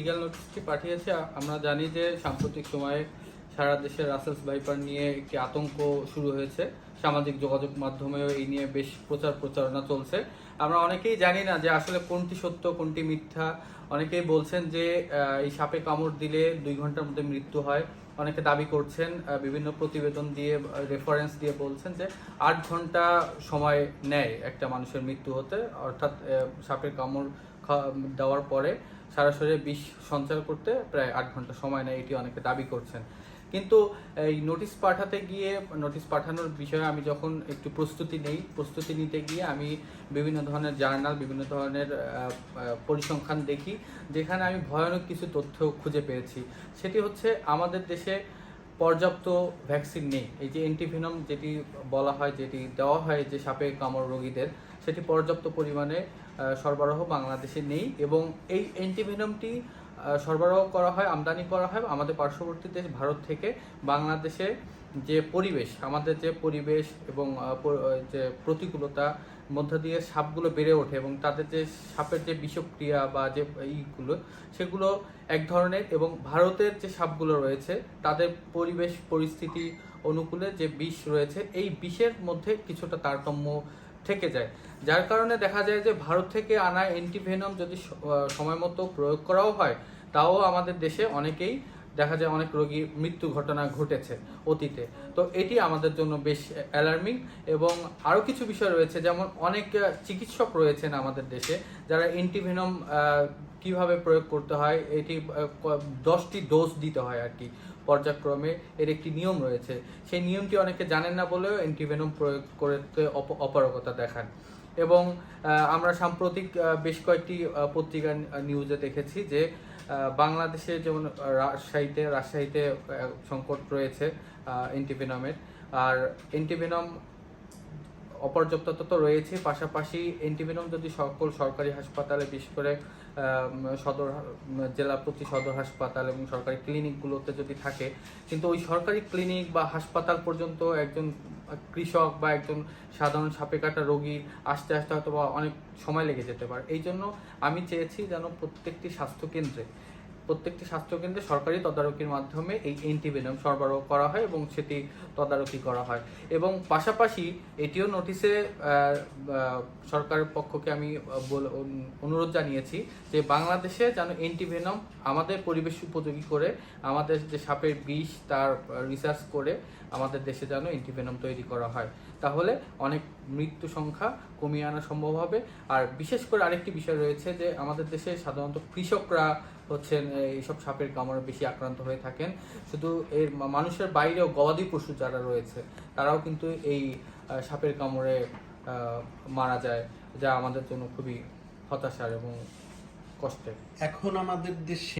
Legal নোটিশটি পাঠিয়েছে? আমরা জানি যে সাম্প্রতিক সময়ে সারা দেশে রাসেলস ভাইপার নিয়ে একটি আতঙ্ক শুরু হয়েছে। সামাজিক যোগাযোগ মাধ্যমেও এই নিয়ে বেশ প্রচার প্রচারণা চলছে। আমরা অনেকেই জানি না যে আসলে কোনটি সত্য, কোনটি মিথ্যা। অনেকেই বলছেন যে এই সাপে কামড় দিলে দুই ঘণ্টার মধ্যে মৃত্যু হয়। অনেকে দাবি করছেন বিভিন্ন প্রতিবেদন দিয়ে রেফারেন্স দিয়ে বলছেন যে আট ঘণ্টা সময় নেয় একটা মানুষের মৃত্যু হতে। অর্থাৎ সাপের কামড় দেওয়ার পরে সারা শরীরে বিষ সঞ্চার করতে প্রায় আট ঘণ্টা সময় নেয়, এটি অনেকে দাবি করছেন। কিন্তু এই নোটিশ পাঠাতে গিয়ে, নোটিশ পাঠানোর বিষয়ে আমি যখন একটু প্রস্তুতি নেই, প্রস্তুতি নিতে গিয়ে আমি বিভিন্ন ধরনের জার্নাল, বিভিন্ন ধরনের পরিসংখ্যান দেখি, যেখানে আমি ভয়ানক কিছু তথ্য খুঁজে পেয়েছি। সেটি হচ্ছে আমাদের দেশে পর্যাপ্ত ভ্যাকসিন নেই। এই যে অ্যান্টিভেনম যেটি বলা হয়, যেটি দেওয়া হয় যে সাপে কামড় রোগীদের সেটি পর্যাপ্ত পরিমাণে সরবরাহ বাংলাদেশে নেই এবং এই অ্যান্টিভেনমটি সরবরাহ করা হয়, আমদানি করা হয় আমাদের পার্শ্ববর্তী দেশ ভারত থেকে। বাংলাদেশে যে পরিবেশ, আমাদের যে পরিবেশ এবং যে প্রতিকূলতা মধ্য দিয়ে সাপগুলো বেড়ে ওঠে এবং তাদের যে সাপের যে বিষক্রিয়া বা যে ইগুলো, সেগুলো এক ধরনের এবং ভারতের যে সাপগুলো রয়েছে, তাদের পরিবেশ পরিস্থিতি অনুকূলে যে বিষ রয়েছে, এই বিষের মধ্যে কিছুটা তারতম্য থেকে যায়। যার কারণে দেখা যায় যে ভারত থেকে আনা অ্যান্টিভেনম যদি সময় মতো প্রয়োগ করাও হয়, তাও আমাদের দেশে অনেকেই দেখা যায় অনেক রোগীর মৃত্যু ঘটনা ঘটেছে অতীতে। তো এটি আমাদের জন্য বেশ অ্যালার্মিং এবং আরও কিছু বিষয় রয়েছে, যেমন অনেক চিকিৎসক রয়েছেন আমাদের দেশে যারা অ্যান্টিভেনম কীভাবে প্রয়োগ করতে হয় এটি দশটি ডোজ দিতে হয় আর কি পর্যায়ক্রমে। এর একটি নিয়ম রয়েছে। সেই নিয়মটি অনেকে জানেন না বলেও অ্যান্টিভেনম প্রয়োগ করতে অপ- অপারগতা দেখান। এবং আমরা সাম্প্রতিক বেশ কয়েকটি আহ, পত্রিকা নিউজে দেখেছি যে বাংলাদেশে যেমন রাজশাহীতে রাজশাহীতে সংকট রয়েছে অ্যান্টিভেনমের আর অ্যান্টিভেনম অপর্যাপ্ততা তো রয়েছে। পাশাপাশি অ্যান্টিভেনম যদি সকল সরকারি হাসপাতালে, বিশেষ করে সদর জেলা প্রতি সদর হাসপাতাল এবং সরকারি ক্লিনিকগুলোতে যদি থাকে, কিন্তু ওই সরকারি ক্লিনিক বা হাসপাতাল পর্যন্ত একজন কৃষক বা একজন সাধারণ সাপে কাটা রোগীর আসতে আসতে হয়তো বা অনেক সময় লেগে যেতে পারে। এই জন্য আমি চেয়েছি যেন প্রত্যেকটি স্বাস্থ্যকেন্দ্রে প্রত্যেকটি স্বাস্থ্যকেন্দ্রে সরকারি তদারকির মাধ্যমে এই অ্যান্টিভেনম সরবরাহ করা হয় এবং সেটি তদারকি করা হয়। এবং পাশাপাশি এটিও নোটিশে সরকারের পক্ষকে আমি অনুরোধ জানিয়েছি যে বাংলাদেশে যেন অ্যান্টিভেনম আমাদের পরিবেশ উপযোগী করে, আমাদের যে সাপের বিষ তার রিসার্চ করে আমাদের দেশে যেন অ্যান্টিভেনম তৈরি করা হয়। তাহলে অনেক মৃত্যু সংখ্যা কমিয়ে আনা সম্ভব হবে। আর বিশেষ করে আরেকটি বিষয় রয়েছে যে, আমাদের দেশে সাধারণত কৃষকরা হচ্ছেন এইসব সাপের কামড়ে বেশি আক্রান্ত হয়ে থাকেন। শুধু এর মানুষের বাইরেও গবাদি পশু যারা রয়েছে, তারাও কিন্তু এই সাপের কামড়ে মারা যায়, যা আমাদের জন্য খুবই হতাশার এবং কষ্টের। এখন আমাদের দেশে